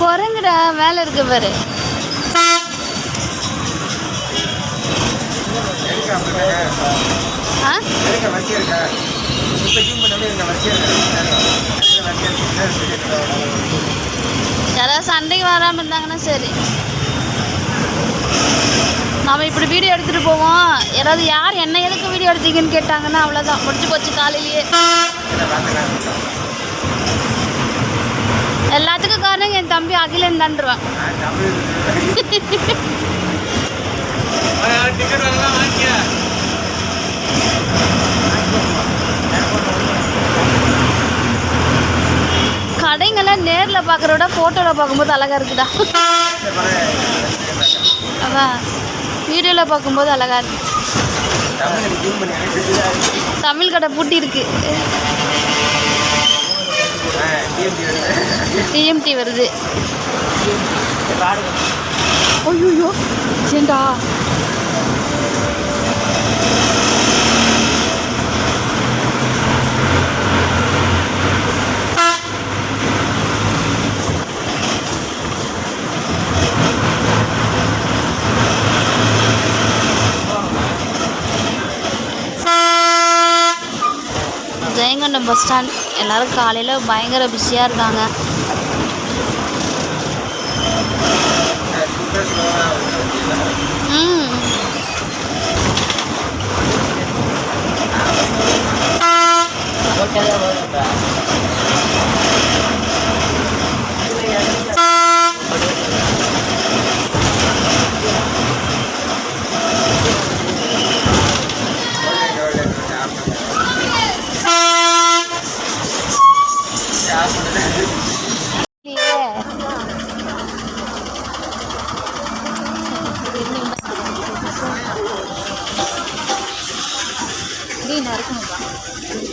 குரங்குடா வேலை இருக்கு பாரு. ஆ? யாராவது சண்டைக்கு வராமல் இருந்தாங்கன்னா சரி. நாம் இப்படி வீடியோ எடுத்துகிட்டு போவோம். யாராவது யார் என்ன எதுக்கு வீடியோ எடுத்தீங்கன்னு கேட்டாங்கன்னா அவ்வளோதான் முடிச்சு போச்சு காலையிலேயே. எல்லாத்துக்கும் காரணம் என் தம்பி அகிலன் தான்ருவான். கடைங்கெல்லாம் நேரில் பார்க்குற விட ஃபோட்டோவில் பார்க்கும்போது அழகாக இருக்குடா. அதான். வீடியோவில் பார்க்கும்போது அழகாக இருந்துச்சு தமிழ் கடை பூட்டி இருக்கு. டிஎம்டி வருது. ஐயோ ஏண்டா? ஜெயங்கொண்டம் பஸ் ஸ்டாண்ட் எல்லாரும் காலையில் பயங்கர பிஸியாக இருக்காங்க ம்.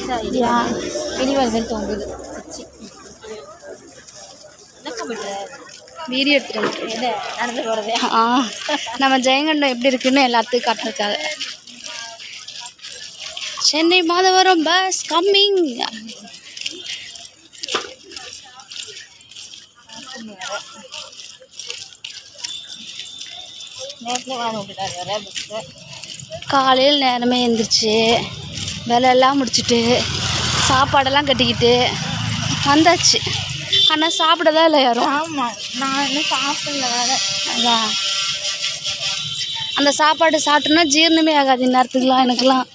மாதிரி தோங்குது வீடியோ நடந்து போகிறதே ஆ. நம்ம ஜெயங்கண்டம் எப்படி இருக்குன்னு எல்லாத்துக்கும் காட்டுறதுக்காக. சென்னை மாதவரம் பஸ் கம்மிங் காலையில் நேரமே எழுந்திரிச்சு வேலையெல்லாம் முடிச்சுட்டு சாப்பாடெல்லாம் கட்டிக்கிட்டு வந்தாச்சு. ஆனால் சாப்பிட தான் இல்லை யாரும். ஆமாம் நான் இன்னும் சாப்பிடல வேற. அதான். அந்த சாப்பாடு சாப்பிட்டோன்னா ஜீரணமே ஆகாது இந்நேரத்துக்குலாம் எனக்குலாம்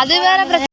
அது வேற பிரச்சனை